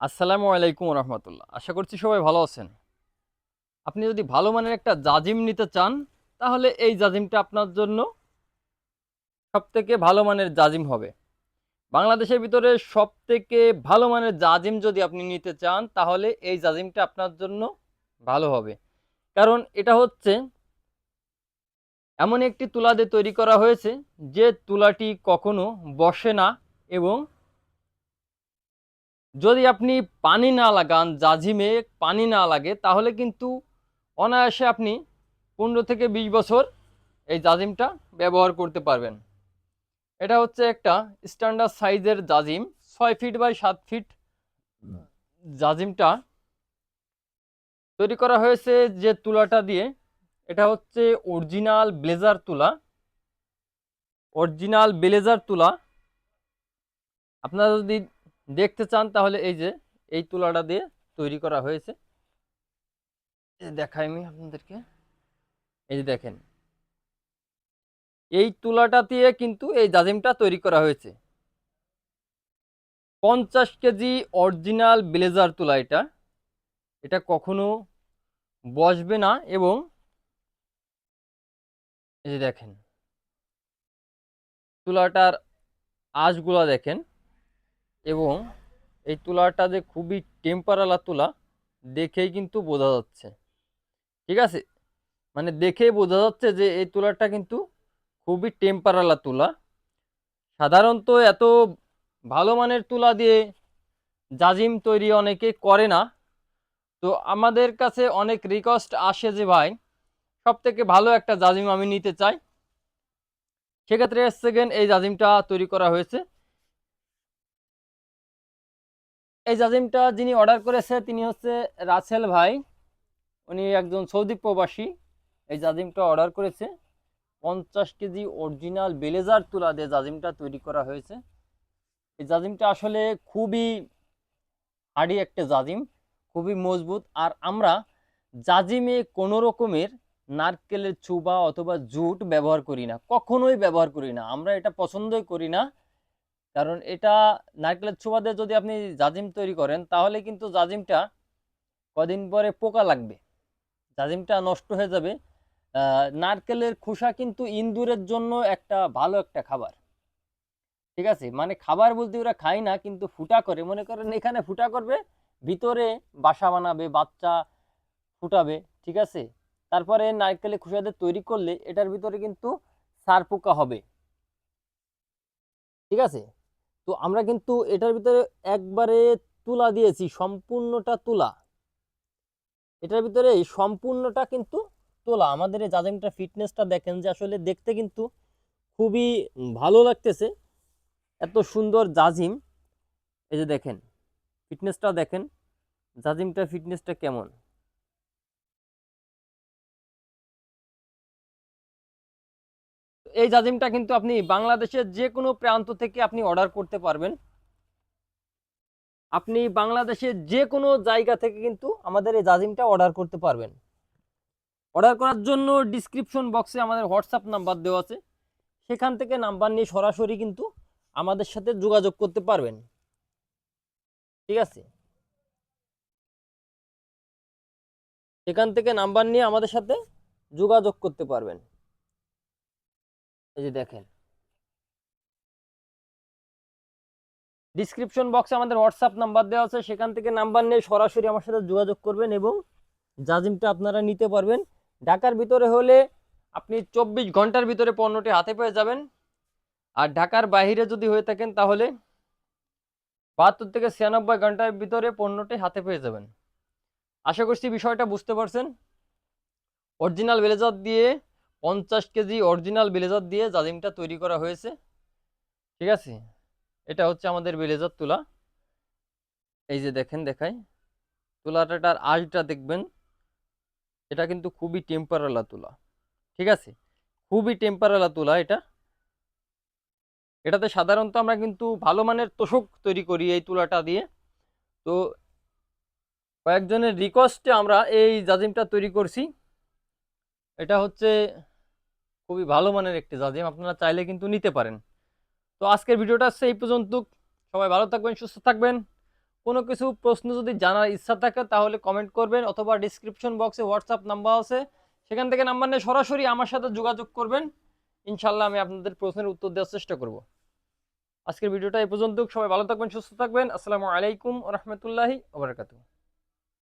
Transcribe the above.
আসসালামু আলাইকুম রহমতুল্লাহ আশা করছি সবাই ভালো আছেন। আপনি যদি ভালো মানের একটা জাজিম নিতে চান, তাহলে এই জাজিমটা আপনার জন্য সব থেকে ভালো মানের জাজিম হবে। বাংলাদেশের ভিতরে সব থেকে ভালো মানের জাজিম যদি আপনি নিতে চান, তাহলে এই জাজিমটা আপনার জন্য ভালো হবে। কারণ এটা হচ্ছে এমন একটি তুলা দিয়ে তৈরি করা হয়েছে, যে তুলাটি কখনো বসে না এবং যদি আপনি পানি না লাগান জাজিমে পানি না লাগে, তাহলে কিন্তু অনায়াসে আপনি পনেরো থেকে বিশ বছর এই জাজিমটা ব্যবহার করতে পারবেন। এটা হচ্ছে একটা স্ট্যান্ডার্ড সাইজের জাজিম, ছয় ফিট বাই সাত ফিট জাজিমটা তৈরি করা হয়েছে যে তুলাটা দিয়ে। এটা হচ্ছে অরিজিনাল ব্লেজার তুলা। অরিজিনাল ব্লেজার তুলা। আপনারা যদি দেখতে চান তাহলে এই যে, এই তুলাটা দিয়ে তৈরি করা হয়েছে। দেখাই আমি আপনাদেরকে। এই যে দেখেন। এই তুলাটা দিয়ে কিন্তু এই জাজিমটা তৈরি করা হয়েছে। পঞ্চাশ কেজি অরিজিনাল ব্লেজার তুলা এটা। এটা কখনো বসবে না এবং এই যে দেখেন। তুলাটার আঁশগুলা দেখেন। এবং এই তুলাটা যে খুবই টেম্পারালা তুলা, দেখেই কিন্তু বোঝা যাচ্ছে। ঠিক আছে? মানে দেখেই বোঝা যাচ্ছে যে এই তুলাটা কিন্তু খুবই টেম্পারালা তুলা। সাধারণত এত ভালো মানের তুলা দিয়ে জাজিম তৈরি অনেকে করে না। তো আমাদের কাছে অনেক রিকোয়েস্ট আসে যে, ভাই সব থেকে ভালো একটা জাজিম আমি নিতে চাই। সেক্ষেত্রে সেকেন্ড এই জাজিমটা তৈরি করা হয়েছে। এই জাজিমটা যিনি অর্ডার করেছে, তিনি হচ্ছে রাসেল ভাই। উনি একজন সৌদি প্রবাসী। এই জাজিমটা অর্ডার করেছে। পঞ্চাশ কেজি অরিজিনাল বেলেজার তুলা দিয়ে জাজিমটা তৈরি করা হয়েছে। এই জাজিমটা আসলে খুবই হার্ডি একটা জাজিম, খুবই মজবুত। আর আমরা জাজিমে কোনো রকমের নারকেলের চুবা অথবা জুট ব্যবহার করি না, কখনোই ব্যবহার করি না। আমরা এটা পছন্দই করি না। কারণ এটা নারকেলের দিয়ে যদি আপনি জাজিম তৈরি করেন, তাহলে কিন্তু জাজিমটা কদিন পরে পোকা লাগবে। জাজিমটা নষ্ট হয়ে যাবে। নারকেলের খোসা কিন্তু ইন্দুরের জন্য একটা ভালো একটা খাবার। ঠিক আছে? মানে খাবার বলতে ওরা খায় না, কিন্তু ফুটা করে। মনে করেন এখানে ফুটা করবে, ভিতরে বাসা বানাবে, বাচ্চা ফুটাবে, ঠিক আছে? তারপরে নারকেলের খোসা দিয়ে তৈরি করলে এটার ভিতরে কিন্তু সার পোকা হবে। ঠিক আছে? তো আমরা কিন্তু এটার ভিতরে একবারে তুলা দিয়েছি, সম্পূর্ণটা তুলা। এটার ভিতরে সম্পূর্ণটা কিন্তু তোলা। আমাদের এই জাজিমটা ফিটনেসটা দেখেন যে আসলে দেখতে কিন্তু খুবই ভালো লাগতেছে। এত সুন্দর জাজিম। এই যে দেখেন, ফিটনেসটা দেখেন, জাজিমটা, ফিটনেসটা কেমন? এই জাজিমটা কিন্তু আপনি বাংলাদেশের যে কোনো প্রান্ত থেকে আপনি অর্ডার করতে পারবেন। আপনি বাংলাদেশের যে কোনো জায়গা থেকে কিন্তু আমাদের এই জাজিমটা অর্ডার করতে পারবেন। অর্ডার করার জন্য ডিসক্রিপশন বক্সে আমাদের হোয়াটসঅ্যাপ নাম্বার দেওয়া আছে। সেখান থেকে নাম্বার নিয়ে সরাসরি কিন্তু আমাদের সাথে যোগাযোগ করতে পারবেন। ঠিক আছে? সেখান থেকে নাম্বার নিয়ে আমাদের সাথে যোগাযোগ করতে পারবেন। এই যে দেখেন। ডিসক্রিপশন বক্সে আমাদের হোয়াটসঅ্যাপ নাম্বার দেওয়া আছে, সেখান থেকে নাম্বার নিয়ে সরাসরি আমার সাথে যোগাযোগ করবেন এবং জাজিমটা আপনারা নিতে পারবেন। ঢাকার ভিতরে হলে আপনি চব্বিশ ঘণ্টার ভিতরে পণ্যটি হাতে পেয়ে যাবেন। আর ঢাকার বাইরে যদি হয়ে থাকেন তাহলে বাহাত্তর থেকে ছিয়ানব্বই ঘণ্টার ভিতরে পণ্যটি হাতে পেয়ে যাবেন। আশা করছি বিষয়টা বুঝতে পারছেন। অরিজিনাল ব্লেজার দিয়ে পঞ্চাশ কেজি অরিজিনাল ব্লেজার দিয়ে জাজিমটা তৈরি করা হয়েছে। ঠিক আছে? এটা হচ্ছে আমাদের ব্লেজার তুলা। এই যে দেখেন, দেখাই। তুলাটার আঁশটা দেখবেন, এটা কিন্তু খুবই টেম্পারালা তুলা। ঠিক আছে? খুবই টেম্পারালা তুলা এটা। এটাতে সাধারণত আমরা কিন্তু ভালো মানের তোষক তৈরি করি এই তুলাটা দিয়ে। তো কয়েকজনের রিকোয়েস্টে আমরা এই জাজিমটা তৈরি করছি। এটা হচ্ছে খুবই ভালো মানের একটি জাজিম আপনারা চাইলে কিন্তু নিতে পারেন। তো আজকের ভিডিওটা হচ্ছে এই পর্যন্ত সবাই ভালো থাকবেন, সুস্থ থাকবেন। কোনো কিছু প্রশ্ন যদি জানার ইচ্ছা থাকে, তাহলে কমেন্ট করবেন, অথবা ডিসক্রিপশন বক্সে হোয়াটসঅ্যাপ নাম্বার আছে। সেখান থেকে নাম্বার নিয়ে সরাসরি আমার সাথে যোগাযোগ করবেন। ইনশাল্লাহ আমি আপনাদের প্রশ্নের উত্তর দেওয়ার চেষ্টা করব। আজকের ভিডিওটা এই পর্যন্ত সবাই ভালো থাকবেন, সুস্থ থাকবেন। আসসালামু আলাইকুম রহমতুল্লাহি ওবরাকাতুহ